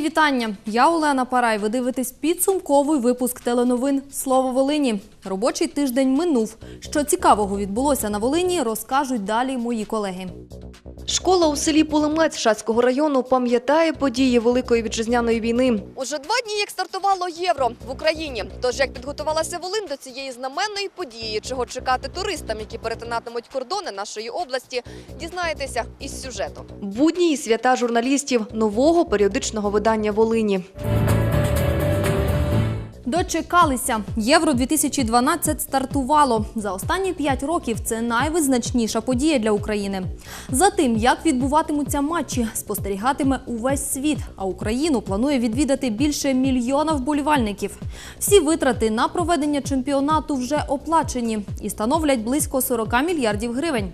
Мої вітання. Я Олена Парай. Ви дивитесь підсумковий випуск теленовин Слово Волині. Робочий тиждень минув. Що цікавого відбулося на Волині, розкажуть далі мої колеги. Школа у селі Полемець Шацького району пам'ятає події Великої вітчизняної війни. Уже два дні, як стартувало євро в Україні. Тож як підготувалася Волинь до цієї знаменної події, чого чекати туристам, які перетинатимуть кордони нашої області, дізнаєтеся із сюжету. Будні і свята журналістів нового періодичного видання Волині. Дочекалися. Євро 2012 стартувало. За останні п'ять років це найвизначніша подія для України. За тим, як відбуватимуться матчі, спостерігатиме увесь світ. А Україну планує відвідати більше мільйона вболівальників. Всі витрати на проведення чемпіонату вже оплачені і становлять близько 40 мільярдів гривень.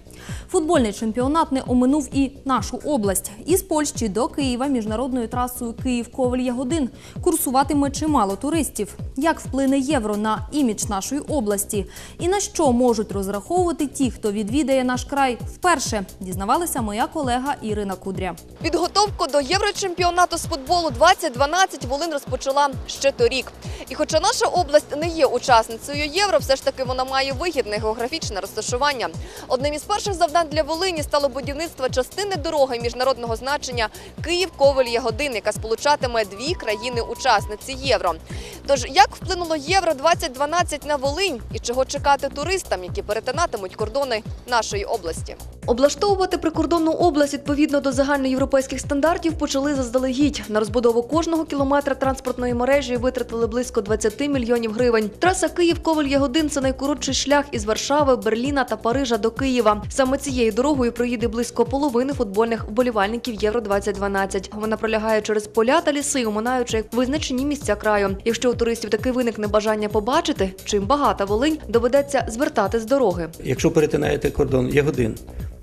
Футбольний чемпіонат не оминув і нашу область. Із Польщі до Києва міжнародною трасою Київ-Ковель-Ягодин курсуватиме чимало туристів. Як вплине євро на імідж нашої області? І на що можуть розраховувати ті, хто відвідає наш край вперше? Дізнавалася моя колега Ірина Кудря. Підготовку до єврочемпіонату з футболу 2012 Волинь розпочала ще торік. І хоча наша область не є учасницею євро, все ж таки вона має вигідне географічне розташування. Одним із перших завдань для Волині стало будівництво частини дороги міжнародного значення Київ-Ковель-Ягодин, яка сполучатиме дві країни-учасниці євро. Тож як вплинуло євро 2012 на Волинь і чого чекати туристам, які перетинатимуть кордони нашої області? Облаштовувати прикордонну область відповідно до загальноєвропейських стандартів почали заздалегідь. На розбудову кожного кілометра транспортної мережі витратили близько 20 мільйонів гривень. Траса Київ-Ковель-Ягодин – це найкоротший шлях із Варшави, Берліна та Парижа до Києва. Саме цією дорогою проїде близько половини футбольних вболівальників Євро 2012. Вона пролягає через поля та ліси, оминаючи визначені місця краю. Якщо у туристів таки виникне бажання побачити, чим багата Волинь, доведеться звертати з дороги. Якщо перетинаєте кордон Ягодин,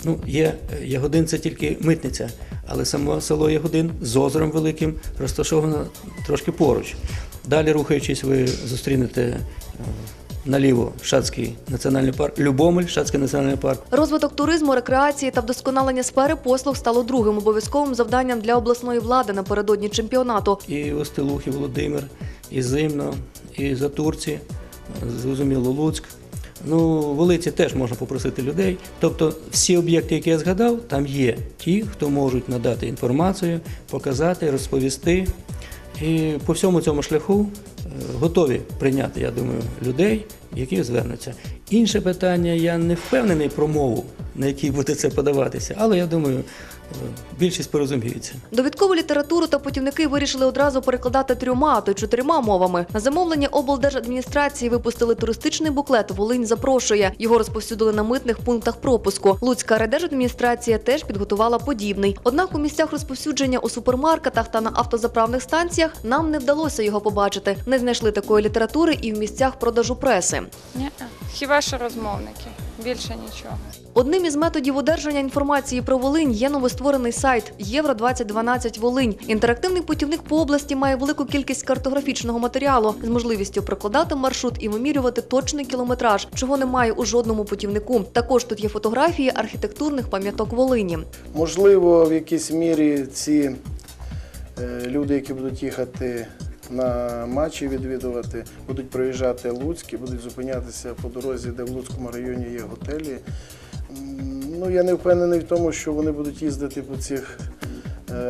ну є Ягодин це тільки митниця, але само село Ягодин з озером великим розташовано трошки поруч. Далі, рухаючись, ви зустрінете е, наліво Шацький національний парк, Любомель, Шацький національний парк. Розвиток туризму, рекреації та вдосконалення сфери послуг стало другим обов'язковим завданням для обласної влади напередодні чемпіонату. І Остелух, і Володимир, і Зимно, і Затурці, е, зрозуміло, Луцьк. Ну, в Волиці теж можна попросити людей. Тобто всі об'єкти, які я згадав, там є ті, хто можуть надати інформацію, показати, розповісти. І по всьому цьому шляху е, готові прийняти, я думаю, людей, які звернуться. Інше питання, я не впевнений про мову, на якій буде це подаватися, але я думаю, більшість порозуміється. Довідкову літературу та путівники вирішили одразу перекладати трьома, а то й чотирма мовами. На замовлення облдержадміністрації випустили туристичний буклет «Волинь запрошує». Його розповсюдили на митних пунктах пропуску. Луцька райдержадміністрація теж підготувала подібний. Однак у місцях розповсюдження у супермаркетах та на автозаправних станціях нам не вдалося його побачити. Не знайшли такої літератури і в місцях продажу преси. Ні, хіба що розмовники. Більше нічого. Одним із методів одержання інформації про Волинь є новостворений сайт Євро 2012 Волинь. Інтерактивний путівник по області має велику кількість картографічного матеріалу з можливістю прокладати маршрут і вимірювати точний кілометраж, чого немає у жодному путівнику. Також тут є фотографії архітектурних пам'яток Волині. Можливо, в якійсь мірі ці е, люди, які будуть їхати на матчі відвідувати, будуть проїжджати Луцьк будуть зупинятися по дорозі, де в Луцькому районі є готелі. Ну, я не впевнений в тому, що вони будуть їздити по цих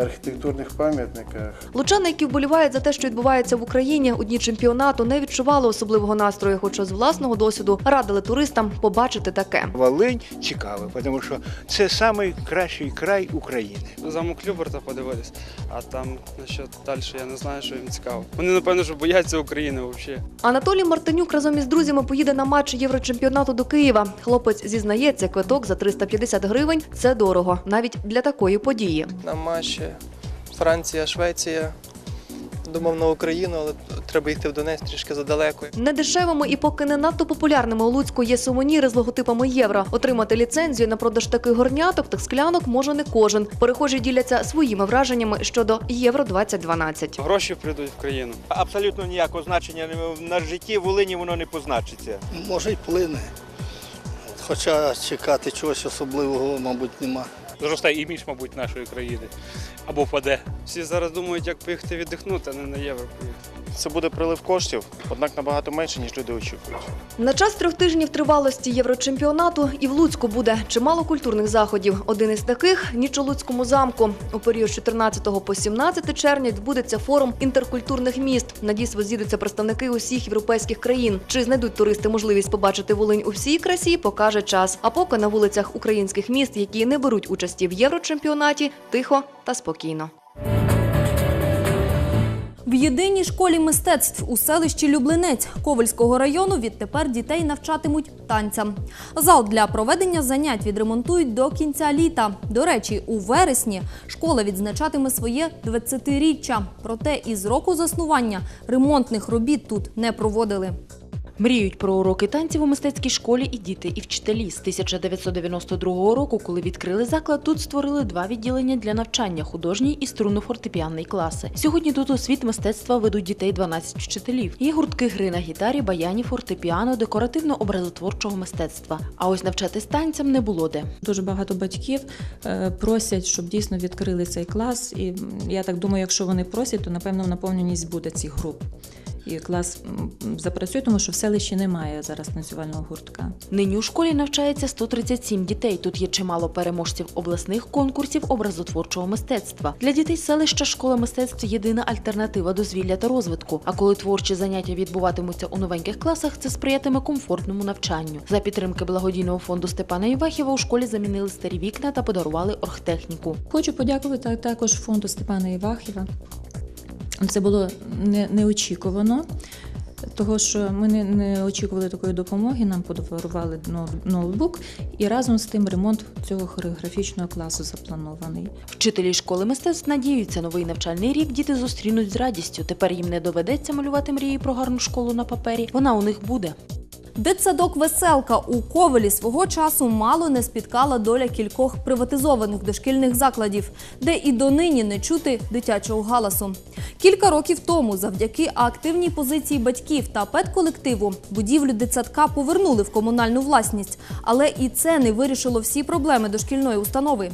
архітектурних пам'ятниках. Лучани, які вболівають за те, що відбувається в Україні у дні чемпіонату, не відчували особливого настрою, хоча з власного досвіду радили туристам побачити таке. Волинь цікавий, тому що це найкращий край України. замок Люберта подивитись, а там що далі, я не знаю, що їм цікаво. Вони, напевно, що бояться України взагалі. Анатолій Мартинюк разом із друзями поїде на матч Єврочемпіонату до Києва. Хлопець зізнається, квиток за 350 гривень це дорого, навіть для такої події. на матчі Франція, Швеція. Думав на Україну, але треба йти в Донецьк трішки задалеко. Недешевими і поки не надто популярними у Луцьку є сувеніри з логотипами євро. Отримати ліцензію на продаж таких горняток та склянок може не кожен. Перехожі діляться своїми враженнями щодо Євро 2012 Гроші прийдуть в країну. Абсолютно ніякого значення на житті Волині воно не позначиться. Може й вплине. Хоча чекати чогось особливого, мабуть, нема. Зростає імідж, мабуть, нашої країни. або впаде. Всі зараз думають, як поїхати віддихнути, а не на євро поїхати. Це буде прилив коштів, однак набагато менше, ніж люди очікують. На час трьох тижнів тривалості Єврочемпіонату і в Луцьку буде чимало культурних заходів. Один із таких ніч у Луцькому замку. У період з 14 по 17 червня відбудеться форум інтеркультурних міст. На дійство з'їдуться представники усіх європейських країн. Чи знайдуть туристи можливість побачити Волинь у всій красі, покаже час. А поки на вулицях українських міст, які не беруть участі в єврочемпіонаті, тихо та спокійно. В єдиній школі мистецтв у селищі Люблинець Ковальського району відтепер дітей навчатимуть танцям. Зал для проведення занять відремонтують до кінця літа. До речі, у вересні школа відзначатиме своє 20-річчя. Проте із року заснування ремонтних робіт тут не проводили. Мріють про уроки танців у мистецькій школі і діти, і вчителі. З 1992 року, коли відкрили заклад, тут створили два відділення для навчання художній і струнно-фортепіанний класи. Сьогодні тут у світ мистецтва ведуть дітей 12 вчителів. Є гуртки гри на гітарі, баяні, фортепіано, декоративно-образотворчого мистецтва. А ось навчатись танцям не було де. Дуже багато батьків е, просять, щоб дійсно відкрили цей клас. І я так думаю, якщо вони просять, то напевно наповненість буде цих груп. І клас запрацює, тому що в селищі немає зараз танцювального гуртка. Нині у школі навчається 137 дітей. Тут є чимало переможців обласних конкурсів образотворчого мистецтва. Для дітей селища школа мистецтв єдина альтернатива дозвілля та розвитку. А коли творчі заняття відбуватимуться у новеньких класах, це сприятиме комфортному навчанню. За підтримки благодійного фонду Степана Івахіва у школі замінили старі вікна та подарували оргтехніку. Хочу подякувати також фонду Степана Івахіва. Це було не, неочікувано, того що ми не, не очікували такої допомоги. Нам подарували ноут- ноутбук, і разом з тим ремонт цього хореографічного класу запланований. Вчителі школи мистецтв надіються, новий навчальний рік діти зустрінуть з радістю. Тепер їм не доведеться малювати мрії про гарну школу на папері. Вона у них буде. Дитсадок Веселка у Ковелі свого часу мало не спіткала доля кількох приватизованих дошкільних закладів, де і донині не чути дитячого галасу. Кілька років тому, завдяки активній позиції батьків та педколективу, будівлю дитсадка повернули в комунальну власність, але і це не вирішило всі проблеми дошкільної установи.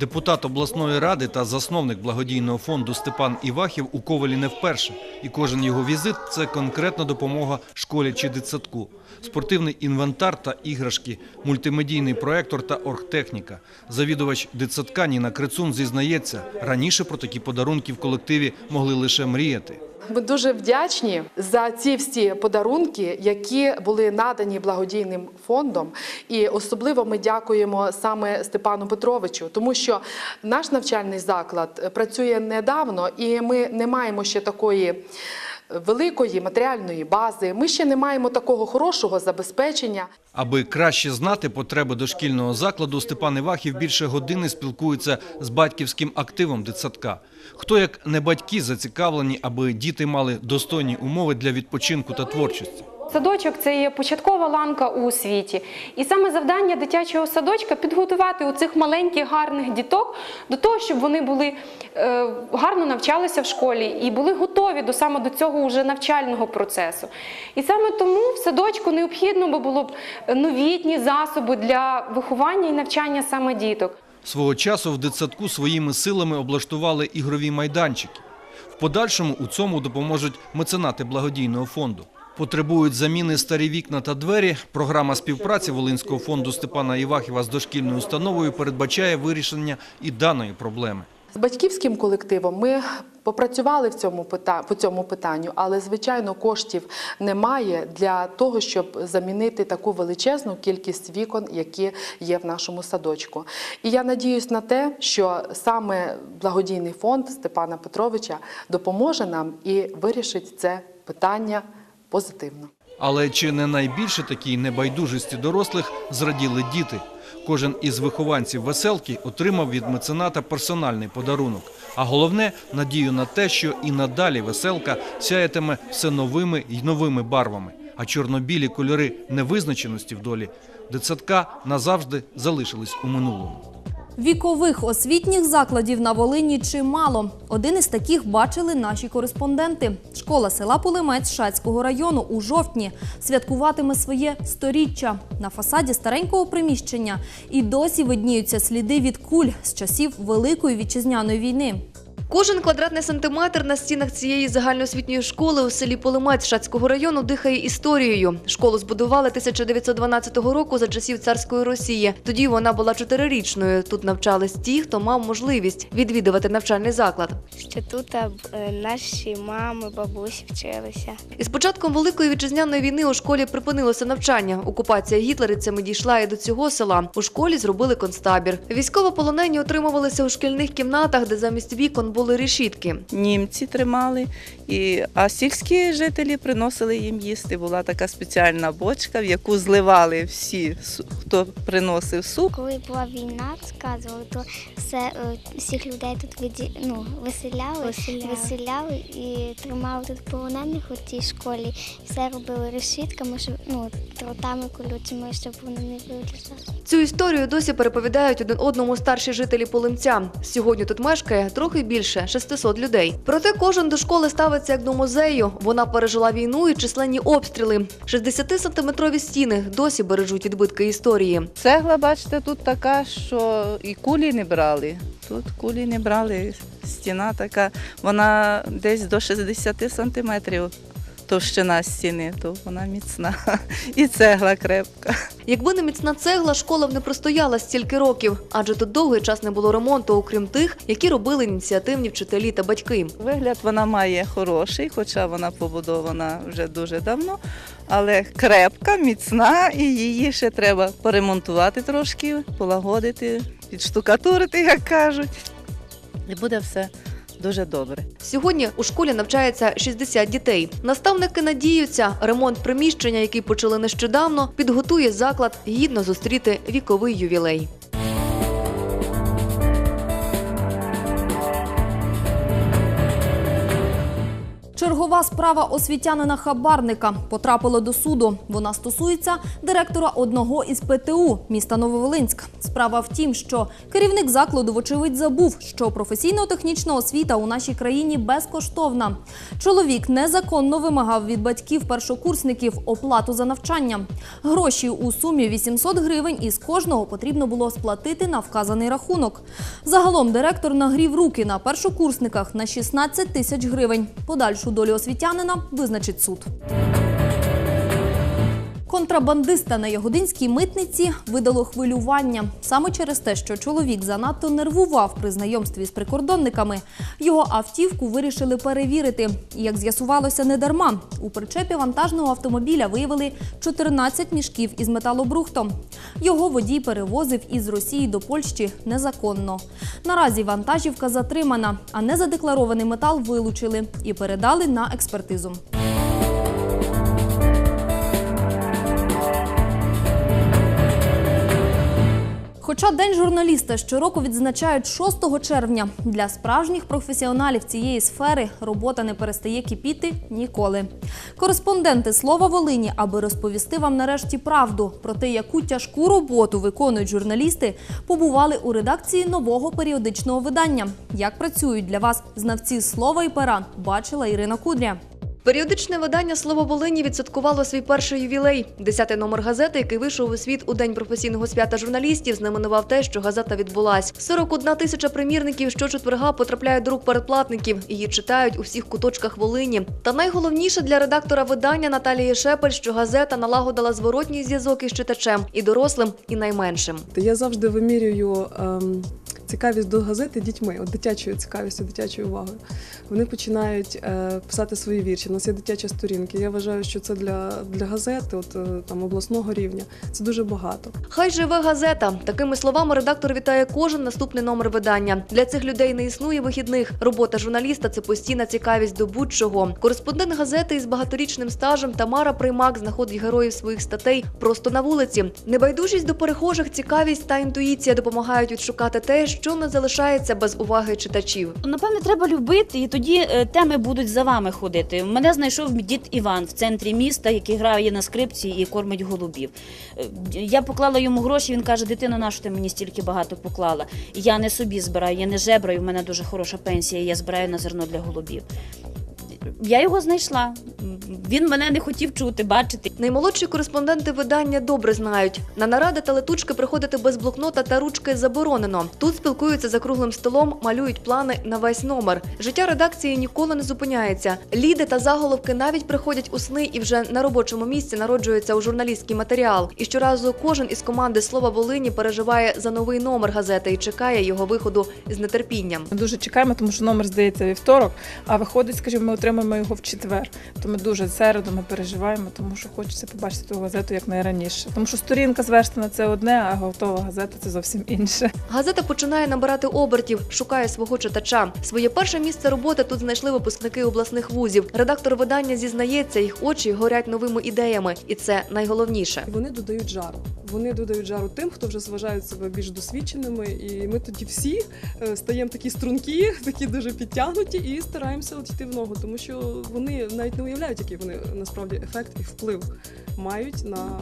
Депутат обласної ради та засновник благодійного фонду Степан Івахів у Ковалі не вперше. І кожен його візит – це конкретна допомога школі чи дитсадку. Спортивний інвентар та іграшки, мультимедійний проектор та оргтехніка. Завідувач дитсадка Ніна Крицун зізнається, раніше про такі подарунки в колективі могли лише мріяти. Ми дуже вдячні за ці всі подарунки, які були надані благодійним фондом. І особливо ми дякуємо саме Степану Петровичу, тому що наш навчальний заклад працює недавно, і ми не маємо ще такої. Великої матеріальної бази, ми ще не маємо такого хорошого забезпечення. Аби краще знати потреби дошкільного закладу, Степан Івахів більше години спілкується з батьківським активом дитсадка. Хто як не батьки зацікавлені, аби діти мали достойні умови для відпочинку та творчості. Садочок це є початкова ланка у світі. І саме завдання дитячого садочка підготувати у цих маленьких гарних діток до того, щоб вони були е, гарно навчалися в школі і були готові до саме до цього уже навчального процесу. І саме тому в садочку необхідно би було б новітні засоби для виховання і навчання саме діток. Свого часу в дитсадку своїми силами облаштували ігрові майданчики. В подальшому у цьому допоможуть меценати благодійного фонду. Потребують заміни старі вікна та двері. Програма співпраці Волинського фонду Степана Івахіва з дошкільною установою передбачає вирішення і даної проблеми. З батьківським колективом ми попрацювали в цьому по цьому питанню, але звичайно коштів немає для того, щоб замінити таку величезну кількість вікон, які є в нашому садочку. І я надіюсь на те, що саме благодійний фонд Степана Петровича допоможе нам і вирішить це питання позитивно. Але чи не найбільше такій небайдужості дорослих зраділи діти? Кожен із вихованців веселки отримав від мецената персональний подарунок. А головне надію на те, що і надалі веселка сяятиме все новими й новими барвами. А чорнобілі кольори невизначеності в долі дитсадка назавжди залишились у минулому. Вікових освітніх закладів на Волині чимало. Один із таких бачили наші кореспонденти. Школа села Пулемець Шацького району у жовтні святкуватиме своє сторіччя. На фасаді старенького приміщення і досі видніються сліди від куль з часів Великої вітчизняної війни. Кожен квадратний сантиметр на стінах цієї загальноосвітньої школи у селі Полимець Шацького району дихає історією. Школу збудували 1912 року за часів царської Росії. Тоді вона була чотирирічною. Тут навчались ті, хто мав можливість відвідувати навчальний заклад. що тут е, наші мами, бабусі вчилися. Із початком Великої вітчизняної війни у школі припинилося навчання. Окупація гітлерівцями дійшла і до цього села. У школі зробили концтабір. Військовополонені отримувалися у шкільних кімнатах, де замість вікон були решітки. німці тримали, і, а сільські жителі приносили їм їсти. Була така спеціальна бочка, в яку зливали всі, хто приносив суп. Коли була війна, сказували, то все, е, всіх людей тут віді... ну, виселяли, виселяли. і тримали тут полонених у тій школі. Все робили решітками, щоб, ну, тротами колючими, щоб вони не вилізали. Цю історію досі переповідають один одному старші жителі Полинця. Сьогодні тут мешкає трохи більше 600 людей. Проте кожен до школи ставиться як до музею. Вона пережила війну і численні обстріли. 60-сантиметрові стіни досі бережуть відбитки історії. Цегла, бачите, тут така, що і кулі не брали. Тут кулі не брали. Стіна така, вона десь до 60 сантиметрів товщина стіни, то вона міцна. І цегла крепка. Якби не міцна цегла, школа б не простояла стільки років, адже тут довгий час не було ремонту, окрім тих, які робили ініціативні вчителі та батьки. Вигляд вона має хороший, хоча вона побудована вже дуже давно, але крепка, міцна, і її ще треба поремонтувати трошки, полагодити, підштукатурити, як кажуть. І буде все дуже добре. Сьогодні у школі навчається 60 дітей. Наставники надіються, ремонт приміщення, який почали нещодавно, підготує заклад гідно зустріти віковий ювілей. Чергова справа освітянина хабарника потрапила до суду. Вона стосується директора одного із ПТУ міста Нововолинськ. Справа в тім, що керівник закладу, вочевидь, забув, що професійно-технічна освіта у нашій країні безкоштовна. Чоловік незаконно вимагав від батьків першокурсників оплату за навчання. Гроші у сумі 800 гривень із кожного потрібно було сплатити на вказаний рахунок. Загалом директор нагрів руки на першокурсниках на 16 тисяч гривень. Подальшу долю освітянина визначить суд. Контрабандиста на Ягодинській митниці видало хвилювання. Саме через те, що чоловік занадто нервував при знайомстві з прикордонниками, його автівку вирішили перевірити. Як з'ясувалося, не дарма. У причепі вантажного автомобіля виявили 14 мішків із металобрухтом. Його водій перевозив із Росії до Польщі незаконно. Наразі вантажівка затримана, а незадекларований метал вилучили і передали на експертизу. Хоча День журналіста щороку відзначають 6 червня, для справжніх професіоналів цієї сфери робота не перестає кипіти ніколи. Кореспонденти Слова Волині, аби розповісти вам нарешті правду про те, яку тяжку роботу виконують журналісти, побували у редакції нового періодичного видання. Як працюють для вас знавці слова і пера, бачила Ірина Кудря. Періодичне видання Слово Волині відсвяткувало свій перший ювілей. Десятий номер газети, який вийшов у світ у день професійного свята журналістів, знаменував те, що газета відбулась. 41 тисяча примірників щочетверга потрапляють до рук передплатників. Її читають у всіх куточках Волині. Та найголовніше для редактора видання Наталії Шепель, що газета налагодила зворотній зв'язок із читачем і дорослим, і найменшим. Я завжди вимірюю ем, цікавість до газети дітьми, от дитячою цікавістю, дитячою увагою. Вони починають е, писати свої вірші. У нас є дитячі сторінки. Я вважаю, що це для, для газети, от е, там обласного рівня. Це дуже багато. Хай живе газета. Такими словами редактор вітає кожен наступний номер видання. Для цих людей не існує вихідних. Робота журналіста це постійна цікавість до будь-чого. Кореспондент газети із багаторічним стажем Тамара Приймак знаходить героїв своїх статей просто на вулиці. Небайдужість до перехожих, цікавість та інтуїція допомагають відшукати те, що не залишається без уваги читачів. Напевне, треба любити, і тоді е, теми будуть за вами ходити. Мене знайшов дід Іван в центрі міста, який грає на скрипці і кормить голубів. Е, Я поклала йому гроші. Він каже: дитино, на що ти мені стільки багато поклала? Я не собі збираю, я не жебраю. в мене дуже хороша пенсія. Я збираю на зерно для голубів. Я його знайшла. Він мене не хотів чути, бачити. Наймолодші кореспонденти видання добре знають. На наради та летучки приходити без блокнота та ручки заборонено. Тут спілкуються за круглим столом, малюють плани на весь номер. Життя редакції ніколи не зупиняється. Ліди та заголовки навіть приходять у сни і вже на робочому місці народжується у журналістський матеріал. І щоразу кожен із команди Слова Волині переживає за новий номер газети і чекає його виходу з нетерпінням. Ми дуже чекаємо, тому що номер здається вівторок, а виходить, скажімо, ми отримаємо його в четвер. То ми дуже середу ми переживаємо, тому що хочеться побачити ту газету як найраніше. Тому що сторінка зверстана це одне, а готова газета це зовсім інше. Газета починає набирати обертів, шукає свого читача. Своє перше місце роботи тут знайшли випускники обласних вузів. Редактор видання зізнається, їх очі горять новими ідеями, і це найголовніше. Вони додають жару. Вони додають жару тим, хто вже вважають себе більш досвідченими, і ми тоді всі е, стаємо такі стрункі, такі дуже підтягнуті, і стараємося от йти в ногу, тому що вони навіть не уявляють, який вони насправді ефект і вплив мають на,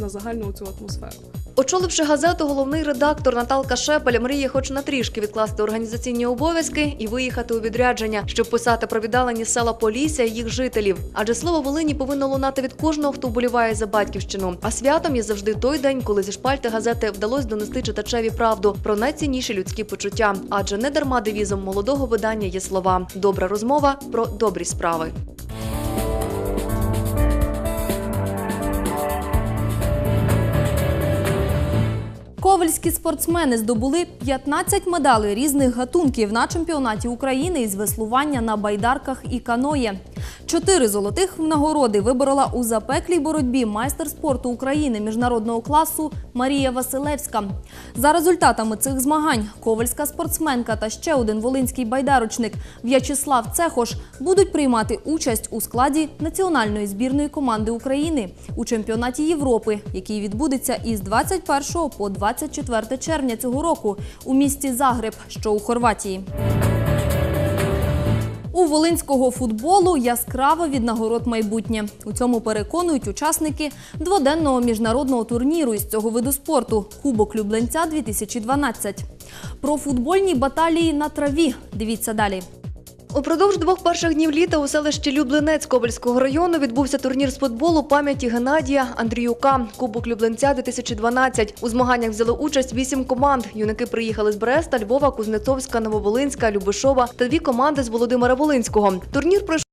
на загальну цю атмосферу. Очоливши газету, головний редактор Наталка Шепель мріє хоч на трішки відкласти організаційні обов'язки і виїхати у відрядження, щоб писати про віддалені села Полісся і їх жителів. Адже слово Волині повинно лунати від кожного, хто вболіває за батьківщину. А святом є завжди той день, коли зі шпальти газети вдалося донести читачеві правду про найцінніші людські почуття. Адже не дарма девізом молодого видання є слова Добра розмова про добрі справи. Ковальські спортсмени здобули 15 медалей різних гатунків на чемпіонаті України із веслування на байдарках і каноє. Чотири золотих нагороди виборола у запеклій боротьбі майстер спорту України міжнародного класу Марія Василевська. За результатами цих змагань ковальська спортсменка та ще один волинський байдарочник В'ячеслав Цехош будуть приймати участь у складі національної збірної команди України у чемпіонаті Європи, який відбудеться із 21 по 24 червня цього року у місті Загреб, що у Хорватії. У волинського футболу яскраво від нагород майбутнє. У цьому переконують учасники дводенного міжнародного турніру із цього виду спорту Кубок Люблинця 2012. Про футбольні баталії на траві. Дивіться далі. Упродовж двох перших днів літа у селищі Люблинець Кобельського району відбувся турнір з футболу пам'яті Геннадія Андріюка. Кубок Люблинця 2012. У змаганнях взяли участь вісім команд. Юнаки приїхали з Бреста, Львова, Кузнецовська, Нововолинська, Любишова та дві команди з Володимира Волинського. Турнір пройшов